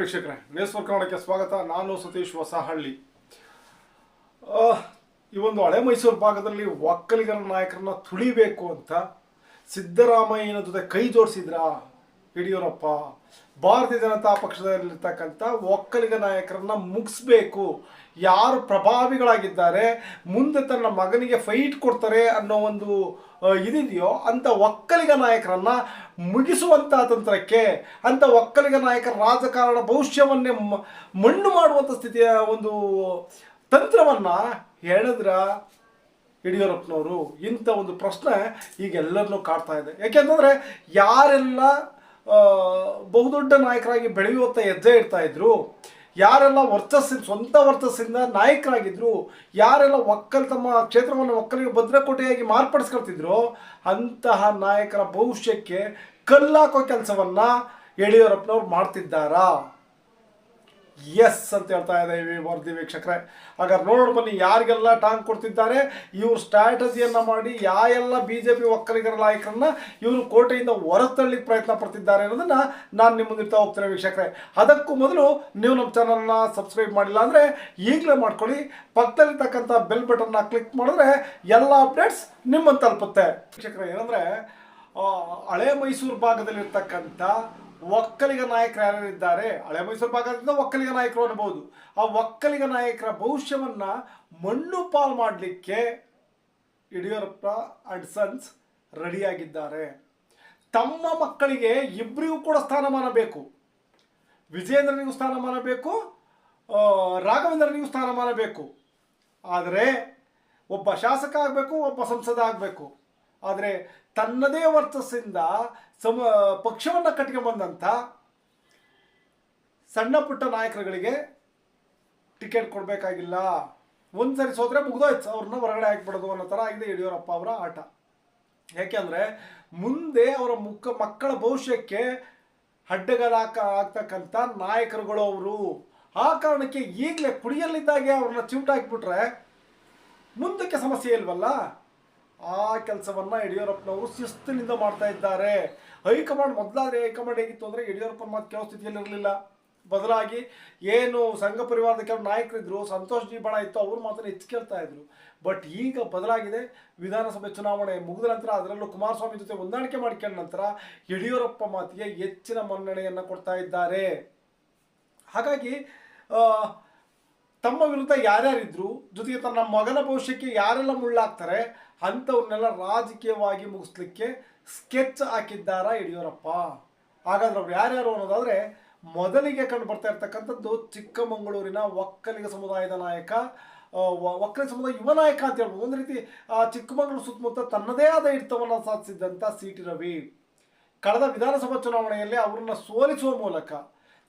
ವೀಕ್ಷಕರೇ ನೇಸ್ವರ್ ಕನ್ನಡಕ್ಕೆ ಸ್ವಾಗತ. ನಾನು ಸತೀಶ್ ಹೊಸಹಳ್ಳಿ. ಈ ಒಂದು ಹಳೆ ಮೈಸೂರು ಭಾಗದಲ್ಲಿ ಒಕ್ಕಲಿಗರ ನಾಯಕರನ್ನ ತುಳಿಬೇಕು ಅಂತ ಸಿದ್ದರಾಮಯ್ಯನ ಜೊತೆ ಕೈ ಜೋಡಿಸಿದ್ರ? ಯಡಿಯೂರಪ್ಪ ಭಾರತೀಯ ಜನತಾ ಪಕ್ಷದಲ್ಲಿರ್ತಕ್ಕಂಥ ಒಕ್ಕಲಿಗ ನಾಯಕರನ್ನ ಮುಗಿಸ್ಬೇಕು. ಯಾರು ಪ್ರಭಾವಿಗಳಾಗಿದ್ದಾರೆ, ಮುಂದೆ ತನ್ನ ಮಗನಿಗೆ ಫೈಟ್ ಕೊಡ್ತಾರೆ ಅನ್ನೋ ಒಂದು ಇದಿದೆಯೋ ಅಂಥ ಒಕ್ಕಲಿಗ ನಾಯಕರನ್ನ ಮುಗಿಸುವಂತ ತಂತ್ರಕ್ಕೆ ಅಂಥ ಒಕ್ಕಲಿಗ ನಾಯಕರ ರಾಜಕಾರಣ ಭವಿಷ್ಯವನ್ನೇ ಮಣ್ಣು ಮಾಡುವಂಥ ಸ್ಥಿತಿಯ ಒಂದು ತಂತ್ರವನ್ನು ಹೇಳಿದ್ರ ಯಡಿಯೂರಪ್ಪನವರು ಇಂಥ ಒಂದು ಪ್ರಶ್ನೆ ಈಗ ಎಲ್ಲರನ್ನೂ ಕಾಡ್ತಾ ಇದೆ. ಯಾಕೆಂತಂದರೆ ಯಾರೆಲ್ಲ ಬಹುದೊಡ್ಡ ನಾಯಕರಾಗಿ ಬೆಳೆಯುವತ್ತ ಹೆಜ್ಜೆ ಇಡ್ತಾ ಇದ್ರು. ಯಾರೆಲ್ಲ ವರ್ಚಸ್ಸಿನ, ಸ್ವಂತ ವರ್ಚಸ್ಸಿಂದ ನಾಯಕರಾಗಿದ್ರು, ಯಾರೆಲ್ಲ ಒಕ್ಕಲ್ ತಮ್ಮ ಕ್ಷೇತ್ರವನ್ನು ಒಕ್ಕಲಿಗೆ ಭದ್ರಕೋಟೆಯಾಗಿ ಮಾರ್ಪಡಿಸ್ಕೊಳ್ತಿದ್ರು, ಅಂತಹ ನಾಯಕರ ಭವಿಷ್ಯಕ್ಕೆ ಕಲ್ಲಾಕೋ ಕೆಲಸವನ್ನ ಯಡಿಯೂರಪ್ಪನವ್ರು ಮಾಡ್ತಿದ್ದಾರಾ? ಎಸ್ ಅಂತ ಹೇಳ್ತಾ ಇದ್ದೇವೆ ವರದಿ ವೀಕ್ಷಕರೇ. ಹಾಗಾದ್ರೆ ನೋಡೋಣ ಬನ್ನಿ, ಯಾರಿಗೆಲ್ಲ ಟಾಂಗ್ ಕೊಡ್ತಿದ್ದಾರೆ, ಇವ್ರ ಸ್ಟ್ರಾಟಜಿಯನ್ನ ಮಾಡಿ ಯಾರೆಲ್ಲ ಬಿ ಜೆ ಪಿ ಒಕ್ಕಲಿಗರ ನಾಯಕರನ್ನ ಇವರು ಕೋಟೆಯಿಂದ ಹೊರತಳ್ಳಿಕ್ಕೆ ಪ್ರಯತ್ನ ಪಡ್ತಿದ್ದಾರೆ ಅನ್ನೋದನ್ನ ನಾನು ನಿಮ್ಮ ಮುಂದಿರ್ತಾ ಹೋಗ್ತೇನೆ ವೀಕ್ಷಕರೇ. ಅದಕ್ಕೂ ಮೊದಲು ನೀವು ನಮ್ಮ ಚಾನಲ್ನ ಸಬ್ಸ್ಕ್ರೈಬ್ ಮಾಡಿಲ್ಲ ಅಂದರೆ ಈಗಲೇ ಮಾಡ್ಕೊಳ್ಳಿ. ಪಕ್ಕದಲ್ಲಿರ್ತಕ್ಕಂಥ ಬೆಲ್ ಬಟನ್ನ ಕ್ಲಿಕ್ ಮಾಡಿದ್ರೆ ಎಲ್ಲ ಅಪ್ಡೇಟ್ಸ್ ನಿಮ್ಮನ್ನು ತಲುಪುತ್ತೆ. ವೀಕ್ಷಕರೇ, ಏನಂದ್ರೆ ಹಳೆ ಮೈಸೂರು ಭಾಗದಲ್ಲಿರ್ತಕ್ಕಂಥ ಒಕ್ಕಲಿಗ ನಾಯಕರು ಯಾರಿದ್ದಾರೆ ಹಳೆ ಮೈಸೂರು ಭಾಗದಿಂದ ಒಕ್ಕಲಿಗ ನಾಯಕರು ಅನ್ಬೋದು. ಆ ಒಕ್ಕಲಿಗ ನಾಯಕರ ಭವಿಷ್ಯವನ್ನ ಮಣ್ಣು ಪಾಲ್ ಮಾಡಲಿಕ್ಕೆ ಯಡಿಯೂರಪ್ಪ ಅಂಡ್ ಸನ್ಸ್ ರೆಡಿಯಾಗಿದ್ದಾರೆ. ತಮ್ಮ ಮಕ್ಕಳಿಗೆ ಇಬ್ಬರಿಗೂ ಕೂಡ ಸ್ಥಾನಮಾನ ಬೇಕು. ವಿಜೇಂದ್ರನಿಗೂ ಸ್ಥಾನಮಾನ ಬೇಕು ರಾಘವೇಂದ್ರನಿಗೂ ಸ್ಥಾನಮಾನ ಬೇಕು. ಆದರೆ ಒಬ್ಬ ಶಾಸಕ ಆಗಬೇಕು, ಒಬ್ಬ ಸಂಸದ ಆಗಬೇಕು. ಆದರೆ ತನ್ನದೇ ವರ್ಚಸ್ಸಿಂದ ಸಮ, ಪಕ್ಷವನ್ನು ಕಟ್ಕೊಂಡ್ಬಂದಂಥ ಸಣ್ಣ ಪುಟ್ಟ ನಾಯಕರುಗಳಿಗೆ ಟಿಕೆಟ್ ಕೊಡಬೇಕಾಗಿಲ್ಲ. ಒಂದು ಸರಿ ಸೋದ್ರೆ ಮುಗಿದೋಯ್ತು. ಅವ್ರನ್ನ ಹೊರಗಡೆ ಹಾಕ್ಬಿಡೋದು ಅನ್ನೋ ಥರ ಆಗಿದೆ ಯಡಿಯೂರಪ್ಪ ಅವರ ಆಟ. ಯಾಕೆಂದರೆ ಮುಂದೆ ಅವರ ಮುಖ, ಮಕ್ಕಳ ಭವಿಷ್ಯಕ್ಕೆ ಅಡ್ಡಗಾಲಾಕ ಆಗ್ತಕ್ಕಂಥ ನಾಯಕರುಗಳು ಅವರು. ಆ ಕಾರಣಕ್ಕೆ ಈಗಲೇ ಕುಡಿಯಲ್ಲಿದ್ದಾಗೆ ಅವ್ರನ್ನ ಚಿವುಟ ಹಾಕ್ಬಿಟ್ರೆ ಮುಂದಕ್ಕೆ ಸಮಸ್ಯೆ ಇಲ್ವಲ್ಲ? ಆ ಕೆಲಸವನ್ನ ಯಡಿಯೂರಪ್ಪನವರು ಶಿಸ್ತಿನಿಂದ ಮಾಡ್ತಾ ಇದ್ದಾರೆ. ಹೈಕಮಾಂಡ್ ಮೊದಲಾದ್ರೆ ಹೈಕಮಾಂಡ್ ಹೇಗಿತ್ತು ಅಂದ್ರೆ ಯಡಿಯೂರಪ್ಪ ಮಾತು ಕೆಲವು ಸ್ಥಿತಿಯಲ್ಲಿ ಇರಲಿಲ್ಲ. ಬದಲಾಗಿ ಏನು ಸಂಘ ಪರಿವಾರದ ಕೆಲವು ನಾಯಕರಿದ್ರು, ಸಂತೋಷ್ ಜಿ ಬಣ ಇತ್ತು, ಅವ್ರು ಮಾತ್ರ ಹೆಚ್ಚು ಕೇಳ್ತಾ ಇದ್ರು. ಬಟ್ ಈಗ ಬದಲಾಗಿದೆ, ವಿಧಾನಸಭೆ ಚುನಾವಣೆ ಮುಗಿದ ನಂತರ ಅದರಲ್ಲೂ ಕುಮಾರಸ್ವಾಮಿ ಜೊತೆ ಹೊಂದಾಣಿಕೆ ಮಾಡಿಕೊಂಡ ನಂತರ ಯಡಿಯೂರಪ್ಪ ಮಾತಿಗೆ ಹೆಚ್ಚಿನ ಮನ್ನಣೆಯನ್ನು ಕೊಡ್ತಾ ಇದ್ದಾರೆ. ಹಾಗಾಗಿ ತಮ್ಮ ವಿರುದ್ಧ ಯಾರ್ಯಾರಿದ್ರು, ಜೊತೆಗೆ ತನ್ನ ಮಗನ ಭವಿಷ್ಯಕ್ಕೆ ಯಾರೆಲ್ಲ ಮುಳ್ಳಾಗ್ತಾರೆ ಅಂಥವ್ರನ್ನೆಲ್ಲ ರಾಜಕೀಯವಾಗಿ ಮುಗಿಸ್ಲಿಕ್ಕೆ ಸ್ಕೆಚ್ ಹಾಕಿದ್ದಾರಾ ಯಡಿಯೂರಪ್ಪ? ಹಾಗಾದ್ರೆ ಅವ್ರು ಯಾರ್ಯಾರು ಅನ್ನೋದಾದ್ರೆ, ಮೊದಲಿಗೆ ಕಂಡು ಬರ್ತಾ ಇರ್ತಕ್ಕಂಥದ್ದು ಚಿಕ್ಕಮಗಳೂರಿನ ಒಕ್ಕಲಿಗ ಸಮುದಾಯದ ನಾಯಕ ಒಕ್ಕಲಿಗ ಸಮುದಾಯ ಯುವ ನಾಯಕ ಅಂತ ಹೇಳ್ಬೋದು. ಒಂದು ರೀತಿ ಚಿಕ್ಕಮಗಳೂರು ಸುತ್ತಮುತ್ತ ತನ್ನದೇ ಆದ ಹಿಡಿತವನ್ನು ಸಾಧಿಸಿದ್ದಂಥ ಸಿ ಟಿ ರವಿ. ಕಳೆದ ವಿಧಾನಸಭಾ ಚುನಾವಣೆಯಲ್ಲಿ ಅವರನ್ನು ಸೋಲಿಸುವ ಮೂಲಕ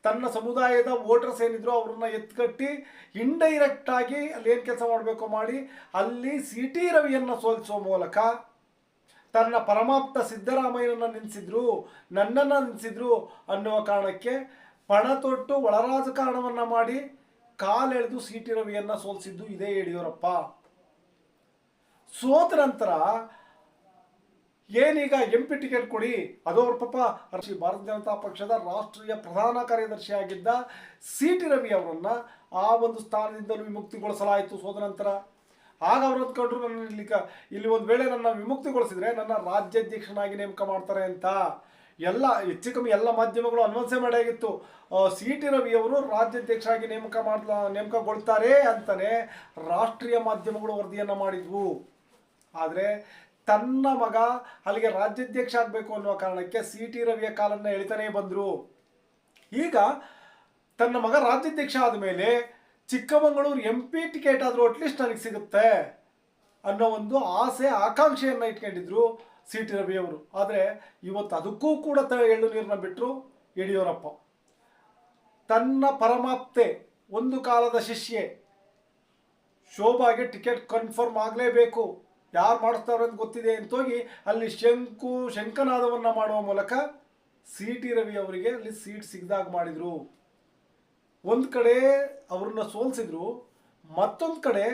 ತನ್ನ ಸಮುದಾಯದ ವೋಟರ್ಸ್ ಏನಿದ್ರು ಅವ್ರನ್ನ ಎತ್ಕಟ್ಟಿ ಇಂಡೈರೆಕ್ಟ್ ಆಗಿ ಅಲ್ಲಿ ಏನು ಕೆಲಸ ಮಾಡಬೇಕು ಮಾಡಿ ಅಲ್ಲಿ ಸಿ ಟಿ ರವಿಯನ್ನ ಸೋಲಿಸುವ ಮೂಲಕ ತನ್ನ ಪರಮಾಪ್ತ ಸಿದ್ದರಾಮಯ್ಯನನ್ನ ನಿಲ್ಲಿಸಿದ್ರು ನನ್ನನ್ನು ನಿಲ್ಲಿಸಿದ್ರು ಅನ್ನುವ ಕಾರಣಕ್ಕೆ ಪಣ ತೊಟ್ಟು ಒಳರಾಜಕಾರಣವನ್ನ ಮಾಡಿ ಕಾಲೆಳೆದು ಸಿ ಟಿ ರವಿಯನ್ನ ಸೋಲಿಸಿದ್ದು ಇದೇ ಯಡಿಯೂರಪ್ಪ. ಸೋತ ನಂತರ ಏನೀಗ ಎಂ ಪಿ ಟಿಕೆಟ್ ಕೊಡಿ, ಅದು ಅವ್ರ ಪಾಪ ಶ್ರೀ ಭಾರತೀಯ ಜನತಾ ಪಕ್ಷದ ರಾಷ್ಟ್ರೀಯ ಪ್ರಧಾನ ಕಾರ್ಯದರ್ಶಿ ಆಗಿದ್ದ ಸಿ ಟಿ ರವಿ ಅವರನ್ನು ಆ ಒಂದು ಸ್ಥಾನದಿಂದಲೂ ವಿಮುಕ್ತಿಗೊಳಿಸಲಾಯಿತು ಸೋದ ನಂತರ. ಆಗ ಅವ್ರು ಅಂದ್ಕೊಂಡ್ರು, ನನ್ನ ಇಲ್ಲಿ ಇಲ್ಲಿ ಒಂದು ವೇಳೆ ನನ್ನ ವಿಮುಕ್ತಿಗೊಳಿಸಿದ್ರೆ ನನ್ನ ರಾಜ್ಯಾಧ್ಯಕ್ಷನಾಗಿ ನೇಮಕ ಮಾಡ್ತಾರೆ ಅಂತ. ಎಲ್ಲ, ಹೆಚ್ಚು ಕಮ್ಮಿ ಎಲ್ಲ ಮಾಧ್ಯಮಗಳು ಅನ್ವನ್ಸೆ ಮಾಡಾಗಿತ್ತು ಸಿ ಟಿ ರವಿ ಅವರು ರಾಜ್ಯಾಧ್ಯಕ್ಷರಾಗಿ ನೇಮಕ ಮಾಡ್ಲಾ, ನೇಮಕಗೊಳ್ತಾರೆ ಅಂತಲೇ ರಾಷ್ಟ್ರೀಯ ಮಾಧ್ಯಮಗಳು ವರದಿಯನ್ನು ಮಾಡಿದ್ವು. ಆದರೆ ತನ್ನ ಮಗ ಅಲ್ಲಿಗೆ ರಾಜ್ಯಾಧ್ಯಕ್ಷ ಆಗಬೇಕು ಅನ್ನುವ ಕಾರಣಕ್ಕೆ ಸಿ ಟಿ ರವಿಯ ಕಾಲನ್ನ ಎಳಿತಾನೇ ಬಂದರು. ಈಗ ತನ್ನ ಮಗ ರಾಜ್ಯಾಧ್ಯಕ್ಷ ಆದಮೇಲೆ ಚಿಕ್ಕಮಗಳೂರು ಎಂ ಪಿ ಟಿಕೆಟ್ ಆದರೂ ಅಟ್ಲೀಸ್ಟ್ ನನಗೆ ಸಿಗುತ್ತೆ ಅನ್ನೋ ಒಂದು ಆಸೆ, ಆಕಾಂಕ್ಷೆಯನ್ನು ಇಟ್ಕೊಂಡಿದ್ರು ಸಿ ಟಿ ರವಿ ಅವರು. ಆದರೆ ಇವತ್ತು ಅದಕ್ಕೂ ಕೂಡ ತ ಎಳ್ಳು ನೀರನ್ನ ಬಿಟ್ಟರು ಯಡಿಯೂರಪ್ಪ. ತನ್ನ ಪರಮಾಪ್ತೆ, ಒಂದು ಕಾಲದ ಶಿಷ್ಯೆ ಶೋಭಾಗೆ ಟಿಕೆಟ್ ಕನ್ಫರ್ಮ್ ಆಗಲೇಬೇಕು. ಯಾರು ಮಾಡಿಸ್ತಾರೆ ಅಂತ ಗೊತ್ತಿದೆ ಅಂತ ಹೋಗಿ ಅಲ್ಲಿ ಶಂಕು, ಶಂಕನಾದವನ್ನು ಮಾಡುವ ಮೂಲಕ ಸಿ ಟಿ ರವಿ ಅವರಿಗೆ ಅಲ್ಲಿ ಸೀಟ್ ಸಿಗ್ದಾಗ ಮಾಡಿದರು. ಒಂದು ಕಡೆ ಅವ್ರನ್ನ ಸೋಲ್ಸಿದ್ರು, ಮತ್ತೊಂದು ಕಡೆ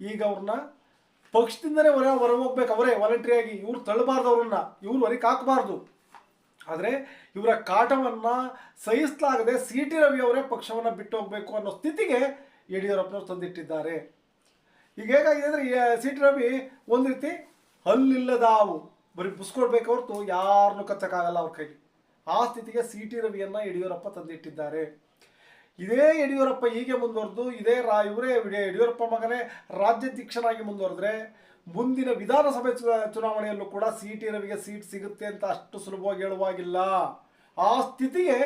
ಈಗ ಅವ್ರನ್ನ ಪಕ್ಷದಿಂದನೇ ಹೊರ ಹೊರ ಹೋಗ್ಬೇಕು ಅವರೇ ವಾಲಂಟ್ರಿಯಾಗಿ ಇವ್ರು ತಳ್ಳಬಾರ್ದು ಅವ್ರನ್ನ ಇವ್ರು ಹೊರಗೆ ಹಾಕಬಾರ್ದು. ಆದರೆ ಇವರ ಕಾಟವನ್ನು ಸಹಿಸಲಾಗದೆ ಸಿ ಟಿ ರವಿ ಅವರೇ ಪಕ್ಷವನ್ನು ಬಿಟ್ಟು ಹೋಗಬೇಕು ಅನ್ನೋ ಸ್ಥಿತಿಗೆ ಯಡಿಯೂರಪ್ಪನವರು ತಂದಿಟ್ಟಿದ್ದಾರೆ. ಈಗ ಹೇಗಾಗಿದೆ ಅಂದರೆ ಸಿ ಟಿ ರವಿ ಒಂದು ರೀತಿ ಹಲ್ಲಿಲ್ಲದಾವು. ಬರೀ ಬುಸ್ಕೊಡ್ಬೇಕು ಹೊರತು ಯಾರನ್ನೂ ಕಚ್ಚಕ್ಕಾಗಲ್ಲ ಅವ್ರ ಕೈಲಿ. ಆ ಸ್ಥಿತಿಗೆ ಸಿ ಟಿ ರವಿಯನ್ನು ಯಡಿಯೂರಪ್ಪ ತಂದಿಟ್ಟಿದ್ದಾರೆ. ಇದೇ ಯಡಿಯೂರಪ್ಪ ಹೀಗೆ ಮುಂದುವರೆದು, ಇದೇ ರಾ ಇವರೇ ಯಡಿಯೂರಪ್ಪ ಮಗನೇ ರಾಜ್ಯಾಧ್ಯಕ್ಷನಾಗಿ ಮುಂದುವರೆದ್ರೆ ಮುಂದಿನ ವಿಧಾನಸಭೆ ಚುನಾವಣೆಯಲ್ಲೂ ಕೂಡ ಸಿ ಟಿ ರವಿಗೆ ಸೀಟ್ ಸಿಗುತ್ತೆ ಅಂತ ಅಷ್ಟು ಸುಲಭವಾಗಿ ಹೇಳುವಾಗಿಲ್ಲ. ಆ ಸ್ಥಿತಿಗೆ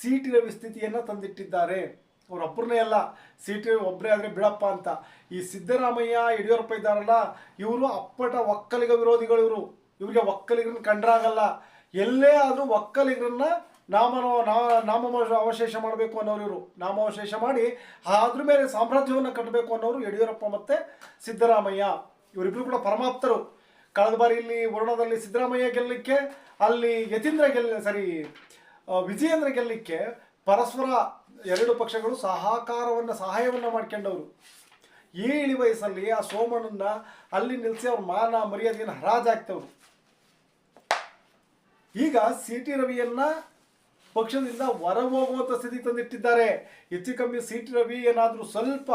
ಸಿ ಟಿ ರವಿ ಸ್ಥಿತಿಯನ್ನು ತಂದಿಟ್ಟಿದ್ದಾರೆ. ಅವರೊಬ್ಬರನ್ನೇ ಅಲ್ಲ ಸಿ ಟಿ ಒಬ್ಬರೇ ಆದರೆ ಬಿಡಪ್ಪ ಅಂತ. ಈ ಸಿದ್ದರಾಮಯ್ಯ, ಯಡಿಯೂರಪ್ಪ ಇದ್ದಾರಲ್ಲ, ಇವರು ಅಪ್ಪಟ ಒಕ್ಕಲಿಗ ವಿರೋಧಿಗಳು ಇವರು. ಇವರಿಗೆ ಒಕ್ಕಲಿಗರನ್ನ ಕಂಡ್ರಾಗಲ್ಲ. ಎಲ್ಲೇ ಆದರೂ ಒಕ್ಕಲಿಗರನ್ನ ನಾಮ ನಾಮ ಅವಶೇಷ ಮಾಡಬೇಕು ಅನ್ನೋರು ಇವರು. ನಾಮಾವಶೇಷ ಮಾಡಿ ಅದ್ರ ಮೇಲೆ ಸಾಮ್ರಾಜ್ಯವನ್ನು ಕಟ್ಟಬೇಕು ಅನ್ನೋರು ಯಡಿಯೂರಪ್ಪ ಮತ್ತು ಸಿದ್ದರಾಮಯ್ಯ. ಇವರಿಬ್ಬರು ಕೂಡ ಪರಮಾಪ್ತರು. ಕಳೆದ ಬಾರಿ ಇಲ್ಲಿ ವರ್ಣದಲ್ಲಿ ಸಿದ್ದರಾಮಯ್ಯ ಗೆಲ್ಲಲಿಕ್ಕೆ, ಅಲ್ಲಿ ಯತೀಂದ್ರ ಗೆಲ್ಲ ಸರಿ ವಿಜಯೇಂದ್ರ ಗೆಲ್ಲಲಿಕ್ಕೆ ಪರಸ್ಪರ ಎರಡು ಪಕ್ಷಗಳು ಸಹಕಾರವನ್ನು, ಸಹಾಯವನ್ನು ಮಾಡ್ಕೊಂಡವರು. ಈ ಇಳಿ ವಯಸ್ಸಲ್ಲಿ ಆ ಸೋಮನನ್ನು ಅಲ್ಲಿ ನಿಲ್ಲಿಸಿ ಅವ್ರ ಮಾನ ಮರ್ಯಾದೆಯನ್ನು ಹರಾಜಾಗ್ತವ್ರು ಈಗ ಸಿ ಟಿ ರವಿಯನ್ನ ಪಕ್ಷದಿಂದ ಹೊರ ಹೋಗುವಂತ ಸ್ಥಿತಿ ತಂದಿಟ್ಟಿದ್ದಾರೆ. ಹೆಚ್ಚು ಕಮ್ಮಿ ಸಿ ಟಿ ರವಿ ಏನಾದರೂ ಸ್ವಲ್ಪ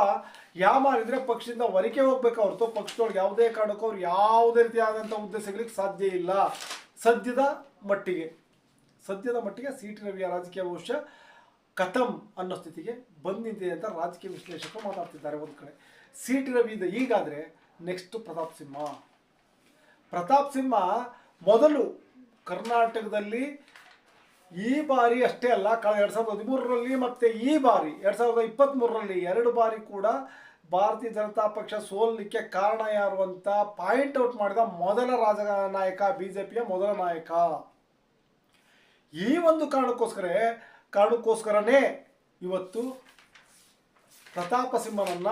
ಯಾಮಾರಿದ್ರೆ ಪಕ್ಷದಿಂದ ಹೊರಗೆ ಹೋಗ್ಬೇಕು ಹೊರತು ಪಕ್ಷದೊಳಗೆ ಯಾವುದೇ ಕಾರಣಕ್ಕೂ ಅವ್ರು ಯಾವುದೇ ರೀತಿಯಾದಂಥ ಹುದ್ದೆ ಸಾಧ್ಯ ಇಲ್ಲ. ಸದ್ಯದ ಮಟ್ಟಿಗೆ. ಸದ್ಯದ ಮಟ್ಟಿಗೆ ಸಿ ಟಿ ರವಿಯ ರಾಜಕೀಯ ಭವಿಷ್ಯ ಕಥಂ ಅನ್ನೋ ಸ್ಥಿತಿಗೆ ಬಂದಿದೆ ಅಂತ ರಾಜಕೀಯ ವಿಶ್ಲೇಷಕರು ಮಾತಾಡ್ತಿದ್ದಾರೆ ಒಂದು ಕಡೆ. ಸಿ ರವಿ ಇದೆ ಈಗಾದರೆ ನೆಕ್ಸ್ಟ್ ಪ್ರತಾಪ್ ಸಿಂಹ. ಪ್ರತಾಪ್ ಸಿಂಹ ಮೊದಲು ಕರ್ನಾಟಕದಲ್ಲಿ ಈ ಬಾರಿ ಅಷ್ಟೇ ಅಲ್ಲ, ಕಳೆದ ಎರಡು ಸಾವಿರದ ಹದಿಮೂರರಲ್ಲಿ ಮತ್ತು ಈ ಬಾರಿ, ಎರಡು ಸಾವಿರದ ಇಪ್ಪತ್ತ್ಮೂರರಲ್ಲಿ ಎರಡು ಬಾರಿ ಕೂಡ ಭಾರತೀಯ ಜನತಾ ಪಕ್ಷ ಸೋಲಲಿಕ್ಕೆ ಕಾರಣ ಯಾರು ಅಂತ ಪಾಯಿಂಟ್ ಔಟ್ ಮಾಡಿದ ಮೊದಲ ರಾಜ ನಾಯಕ ಬಿ ಜೆ ಪಿಯ ಮೊದಲ ನಾಯಕ. ಈ ಒಂದು ಕಾರಣಕ್ಕೋಸ್ಕರ ಕಾರಣಕ್ಕೋಸ್ಕರನೇ ಇವತ್ತು ಪ್ರತಾಪ ಸಿಂಹನನ್ನ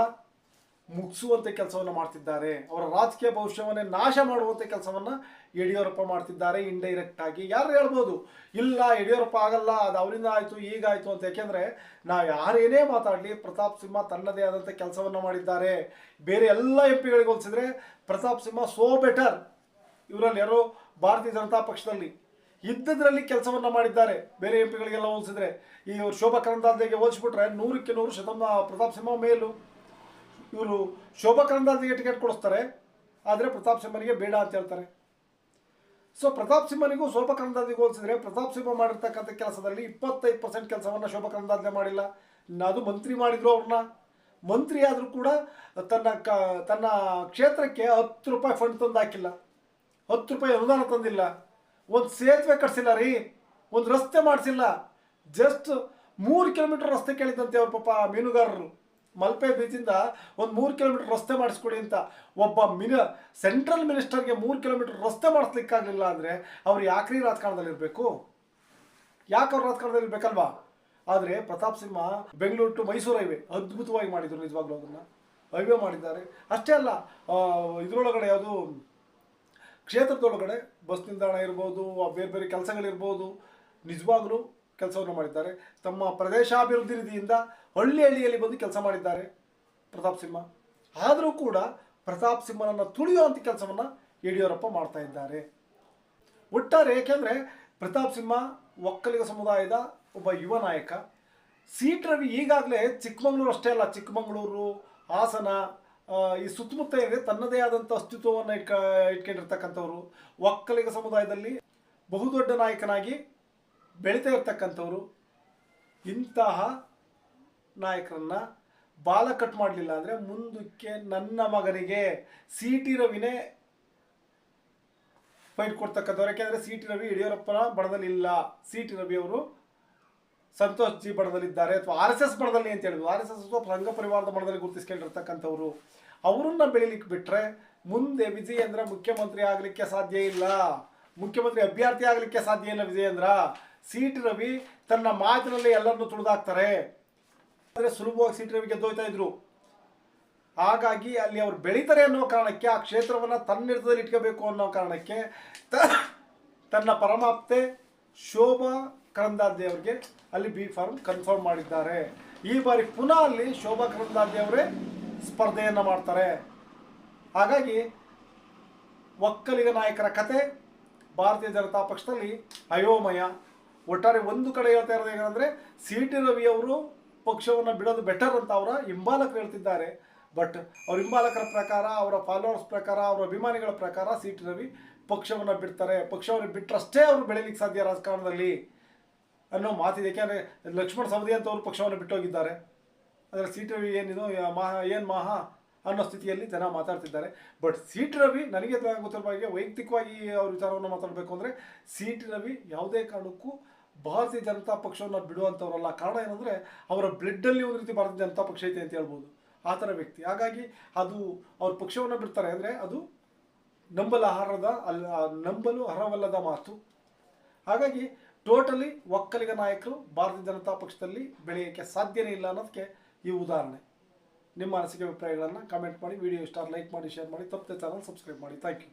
ಮುಗಿಸುವಂತೆ ಕೆಲಸವನ್ನು ಮಾಡ್ತಿದ್ದಾರೆ. ಅವರ ರಾಜಕೀಯ ಭವಿಷ್ಯವನ್ನೇ ನಾಶ ಮಾಡುವಂತೆ ಕೆಲಸವನ್ನು ಯಡಿಯೂರಪ್ಪ ಮಾಡ್ತಿದ್ದಾರೆ ಇಂಡೈರೆಕ್ಟ್ ಆಗಿ. ಯಾರು ಹೇಳ್ಬೋದು? ಇಲ್ಲ, ಯಡಿಯೂರಪ್ಪ ಆಗಲ್ಲ, ಅದು ಅವರಿಂದ ಆಯಿತು ಈಗಾಯಿತು ಅಂತ. ಯಾಕೆಂದರೆ ನಾವು ಯಾರೇನೇ ಮಾತಾಡಲಿ, ಪ್ರತಾಪ್ ಸಿಂಹ ತನ್ನದೇ ಆದಂಥ ಕೆಲಸವನ್ನು ಮಾಡಿದ್ದಾರೆ. ಬೇರೆ ಎಲ್ಲ ಎಂ ಪಿಗಳಿಗೆ ಹೋಲಿಸಿದ್ರೆ ಪ್ರತಾಪ್ ಸಿಂಹ ಸೋ ಬೆಟರ್ ಇವರಲ್ಲಿ ಯಾರೋ ಭಾರತೀಯ ಜನತಾ ಪಕ್ಷದಲ್ಲಿ ಇದ್ದದ್ರಲ್ಲಿ ಕೆಲಸವನ್ನ ಮಾಡಿದ್ದಾರೆ. ಬೇರೆ ಎಂ ಪಿಗಳಿಗೆಲ್ಲ ಹೋಲಿಸಿದ್ರೆ. ಈ ಇವರು ಶೋಭಾ ಕರಂದಾಜೆಗೆ ಹೋಲಿಸ್ಬಿಟ್ರೆ ನೂರಕ್ಕೆ ನೂರು ಶತಮ ಪ್ರತಾಪ್ ಸಿಂಹ ಮೇಲು. ಇವರು ಶೋಭಾ ಕರಂದಾಜೆಗೆ ಟಿಕೆಟ್ ಕೊಡಿಸ್ತಾರೆ. ಆದರೆ ಪ್ರತಾಪ್ ಸಿಂಹನಿಗೆ ಬೇಡ ಅಂತ ಹೇಳ್ತಾರೆ. ಸೊ ಪ್ರತಾಪ್ ಸಿಂಹನಿಗೂ ಶೋಭಾ ಕರಂದಾಜೆಗೆ ಹೋಲಿಸಿದ್ರೆ ಪ್ರತಾಪ್ ಸಿಂಹ ಮಾಡಿರ್ತಕ್ಕಂಥ ಕೆಲಸದಲ್ಲಿ ಇಪ್ಪತ್ತೈದು ಪರ್ಸೆಂಟ್ ಕೆಲಸವನ್ನು ಶೋಭಾ ಕರಂದಾಜೆ ಮಾಡಿಲ್ಲ. ಅದು ಮಂತ್ರಿ ಮಾಡಿದ್ರು ಅವ್ರನ್ನ. ಮಂತ್ರಿ ಆದರೂ ಕೂಡ ತನ್ನ ಕ, ತನ್ನ ಕ್ಷೇತ್ರಕ್ಕೆ ಹತ್ತು ರೂಪಾಯಿ ಫಂಡ್ ತಂದು ಹಾಕಿಲ್ಲ. ಹತ್ತು ರೂಪಾಯಿ ಅನುದಾನ ತಂದಿಲ್ಲ. ಒಂದು ಸೇತುವೆ ಕಟ್ಸಿಲ್ಲ ರೀ. ಒಂದು ರಸ್ತೆ ಮಾಡಿಸಿಲ್ಲ. ಜಸ್ಟ್ ಮೂರು ಕಿಲೋಮೀಟರ್ ರಸ್ತೆ ಕೇಳಿದಂತೆ ಅವ್ರ ಪಾಪ ಮೀನುಗಾರರು. ಮಲ್ಪೆ ಬೀಚಿಂದ ಒಂದು ಮೂರು ಕಿಲೋಮೀಟರ್ ರಸ್ತೆ ಮಾಡಿಸ್ಕೊಡಿ ಅಂತ ಒಬ್ಬ ಮಿನ ಸೆಂಟ್ರಲ್ ಮಿನಿಸ್ಟರ್ಗೆ ಮೂರು ಕಿಲೋಮೀಟರ್ ರಸ್ತೆ ಮಾಡಿಸ್ಲಿಕ್ಕಾಗಲಿಲ್ಲ ಅಂದರೆ ಅವ್ರು ಯಾಕ್ರಿ ರಾಜಕಾರಣದಲ್ಲಿರಬೇಕು ಯಾಕೆ ಅವ್ರು ರಾಜಕಾರಣದಲ್ಲಿ ಇರ್ಬೇಕಲ್ವಾ? ಆದರೆ ಪ್ರತಾಪ್ ಸಿಂಹ ಬೆಂಗಳೂರು ಟು ಮೈಸೂರು ಹೈವೆ ಅದ್ಭುತವಾಗಿ ಮಾಡಿದರು ನಿಜವಾಗ್ಲೂ ಅದನ್ನು. ಹೈವೇ ಮಾಡಿದ್ದಾರೆ. ಅಷ್ಟೇ ಅಲ್ಲ ಇದ್ರೊಳಗಡೆ ಯಾವುದು ಕ್ಷೇತ್ರದೊಳಗಡೆ ಬಸ್ ನಿಲ್ದಾಣ ಇರ್ಬೋದು ಬೇರೆ ಬೇರೆ ಕೆಲಸಗಳಿರ್ಬೋದು, ನಿಜವಾಗ್ಲೂ ಕೆಲಸವನ್ನು ಮಾಡಿದ್ದಾರೆ. ತಮ್ಮ ಪ್ರದೇಶಾಭಿವೃದ್ಧಿ ನಿಧಿಯಿಂದ ಹಳ್ಳಿ ಹಳ್ಳಿಯಲ್ಲಿ ಬಂದು ಕೆಲಸ ಮಾಡಿದ್ದಾರೆ ಪ್ರತಾಪ್ ಸಿಂಹ. ಆದರೂ ಕೂಡ ಪ್ರತಾಪ್ ಸಿಂಹನನ್ನು ತುಳಿಯುವಂಥ ಕೆಲಸವನ್ನು ಯಡಿಯೂರಪ್ಪ ಮಾಡ್ತಾ ಇದ್ದಾರೆ. ಒಟ್ಟಾರೆ ಏಕೆಂದರೆ ಪ್ರತಾಪ್ ಸಿಂಹ ಒಕ್ಕಲಿಗ ಸಮುದಾಯದ ಒಬ್ಬ ಯುವ ನಾಯಕ. ಸೀಟ್ ರವಿ ಈಗಾಗಲೇ ಚಿಕ್ಕಮಗಳೂರು ಅಷ್ಟೇ ಅಲ್ಲ, ಚಿಕ್ಕಮಗಳೂರು, ಹಾಸನ ಈ ಸುತ್ತಮುತ್ತ ಏನಿದೆ ತನ್ನದೇ ಆದಂಥ ಅಸ್ತಿತ್ವವನ್ನು ಇಟ್ಕ, ಇಟ್ಕೊಂಡಿರ್ತಕ್ಕಂಥವ್ರು, ಒಕ್ಕಲಿಗ ಸಮುದಾಯದಲ್ಲಿ ಬಹುದೊಡ್ಡ ನಾಯಕನಾಗಿ ಬೆಳೀತಾ ಇರ್ತಕ್ಕಂಥವ್ರು ಇಂತಹ ನಾಯಕರನ್ನ ಬಾಲ ಕಟ್ ಮಾಡಲಿಲ್ಲ ಅಂದರೆ ಮುಂದಕ್ಕೆ ನನ್ನ ಮಗನಿಗೆ ಸಿ ಟಿ ರವಿನೇ ಫೈಟ್ ಕೊಡ್ತಕ್ಕಂಥವ್ರು. ಯಾಕೆಂದರೆ ಸಿ ಟಿ ರವಿ ಯಡಿಯೂರಪ್ಪನ ಬಡದಲ್ಲಿಲ್ಲ ಸಿ ಟಿ ರವಿ ಅವರು ಸಂತೋಷ್ ಜಿ ಬಣದಲ್ಲಿದ್ದಾರೆ ಅಥವಾ ಆರ್ ಎಸ್ ಎಸ್ ಬಣದಲ್ಲಿ ಅಂತ ಹೇಳಿದ್ರು. ಆರ್ ಎಸ್ ಎಸ್ ಅಥವಾ ಸಂಘ ಪರಿವಾರದ ಬಣದಲ್ಲಿ ಗುರುತಿಸ್ಕೊಂಡಿರ್ತಕ್ಕಂಥವ್ರು. ಅವರನ್ನ ಬೆಳಿಲಿಕ್ಕೆ ಬಿಟ್ರೆ ಮುಂದೆ ವಿಜಯೇಂದ್ರ ಮುಖ್ಯಮಂತ್ರಿ ಆಗಲಿಕ್ಕೆ ಸಾಧ್ಯ ಇಲ್ಲ. ಮುಖ್ಯಮಂತ್ರಿ ಅಭ್ಯರ್ಥಿ ಆಗಲಿಕ್ಕೆ ಸಾಧ್ಯ ಇಲ್ಲ ವಿಜಯೇಂದ್ರ. ಸಿ ಟಿ ರವಿ ತನ್ನ ಮಾತಿನಲ್ಲಿ ಎಲ್ಲರನ್ನು ತುಳಿದಾಕ್ತಾರೆ. ಆದರೆ ಸುಲಭವಾಗಿ ಸಿ ರವಿ ಗೆದ್ದೋಯ್ತಾ ಇದ್ರು. ಹಾಗಾಗಿ ಅಲ್ಲಿ ಅವ್ರು ಬೆಳೀತಾರೆ ಅನ್ನೋ ಕಾರಣಕ್ಕೆ ಆ ಕ್ಷೇತ್ರವನ್ನು ತನ್ನ ಹಿಡಿತದಲ್ಲಿ ಇಟ್ಕೋಬೇಕು ಅನ್ನೋ ಕಾರಣಕ್ಕೆ ತನ್ನ ಪರಮಾಪ್ತೆ ಶೋಭಾ ಕರಂದಾಜೆ ಅವರಿಗೆ ಅಲ್ಲಿ ಬಿ ಫಾರ್ಮ್ ಕನ್ಫರ್ಮ್ ಮಾಡಿದ್ದಾರೆ. ಈ ಬಾರಿ ಪುನಃ ಅಲ್ಲಿ ಶೋಭಾ ಕರಂದಾಜೆ ಅವರೇ ಸ್ಪರ್ಧೆಯನ್ನು ಮಾಡ್ತಾರೆ. ಹಾಗಾಗಿ ಒಕ್ಕಲಿಗ ನಾಯಕರ ಕತೆ ಭಾರತೀಯ ಜನತಾ ಪಕ್ಷದಲ್ಲಿ ಅಯೋಮಯ. ಒಟ್ಟಾರೆ ಒಂದು ಕಡೆ ಹೇಳ್ತಾ ಇರೋದು ಏನಂದ್ರೆ ಸಿ ಟಿ ರವಿ ಅವರು ಪಕ್ಷವನ್ನು ಬಿಡೋದು ಬೆಟರ್ ಅಂತ ಅವರ ಹಿಂಬಾಲಕರು ಹೇಳ್ತಿದ್ದಾರೆ. ಬಟ್ ಅವ್ರ ಹಿಂಬಾಲಕರ ಪ್ರಕಾರ, ಅವರ ಫಾಲೋವರ್ಸ್ ಪ್ರಕಾರ, ಅವರ ಅಭಿಮಾನಿಗಳ ಪ್ರಕಾರ ಸಿ ಟಿ ರವಿ ಪಕ್ಷವನ್ನು ಬಿಡ್ತಾರೆ. ಪಕ್ಷವನ್ನು ಬಿಟ್ಟರಷ್ಟೇ ಅವರು ಬೆಳೀಲಿಕ್ಕೆ ಸಾಧ್ಯ ರಾಜಕಾರಣದಲ್ಲಿ. ಅನ್ನೋ ಮಾತಿದೆ. ಯಾಕೆಂದರೆ ಲಕ್ಷ್ಮಣ ಸವದಿ ಅಂತ ಅವರು ಪಕ್ಷವನ್ನು ಬಿಟ್ಟೋಗಿದ್ದಾರೆ ಅದರ ಸಿ ಟಿ ರವಿ ಏನಿದು ಮಹ, ಏನು ಮಹಾ ಅನ್ನೋ ಸ್ಥಿತಿಯಲ್ಲಿ ಜನ ಮಾತಾಡ್ತಿದ್ದಾರೆ. ಬಟ್ ಸಿ ಟಿ ರವಿ ನನಗೆ ಗೊತ್ತಿರೋ ಹಾಗೆ ವೈಯಕ್ತಿಕವಾಗಿ ಅವ್ರ ವಿಚಾರವನ್ನು ಮಾತಾಡಬೇಕು ಅಂದರೆ ಸಿ ಟಿ ರವಿ ಯಾವುದೇ ಕಾರಣಕ್ಕೂ ಭಾರತೀಯ ಜನತಾ ಪಕ್ಷವನ್ನು ಬಿಡುವಂಥವ್ರಲ್ಲ ಕಾರಣ ಏನಂದರೆ ಅವರ ಬ್ಲಡ್ಡಲ್ಲಿ ಒಂದು ರೀತಿ ಭಾರತೀಯ ಜನತಾ ಪಕ್ಷ ಐತೆ ಅಂತ ಹೇಳ್ಬೋದು. ಆ ಥರ ವ್ಯಕ್ತಿ. ಹಾಗಾಗಿ ಅದು ಅವ್ರ ಪಕ್ಷವನ್ನು ಬಿಡ್ತಾರೆ ಅಂದರೆ ಅದು ನಂಬಲ ಆಹಾರದ ಅಲ್ಲ, ನಂಬಲು ಅರ್ಹವಲ್ಲದ ಮಾತು. ಹಾಗಾಗಿ ಟೋಟಲಿ ಒಕ್ಕಲಿಗ ನಾಯಕರು ಭಾರತೀಯ ಜನತಾ ಪಕ್ಷದಲ್ಲಿ ಬೆಳೆಯೋಕ್ಕೆ ಸಾಧ್ಯನೇ ಇಲ್ಲ ಅನ್ನೋದಕ್ಕೆ ಈ ಉದಾಹರಣೆ. ನಿಮ್ಮ ಅನಿಸಿಕೆ ಅಭಿಪ್ರಾಯಗಳನ್ನು ಕಮೆಂಟ್ ಮಾಡಿ ವಿಡಿಯೋ ಇಷ್ಟ ಲೈಕ್ ಮಾಡಿ ಶೇರ್ ಮಾಡಿ, ತಪ್ಪದೆ ಚಾನಲ್ ಸಬ್ಸ್ಕ್ರೈಬ್ ಮಾಡಿ. Thank you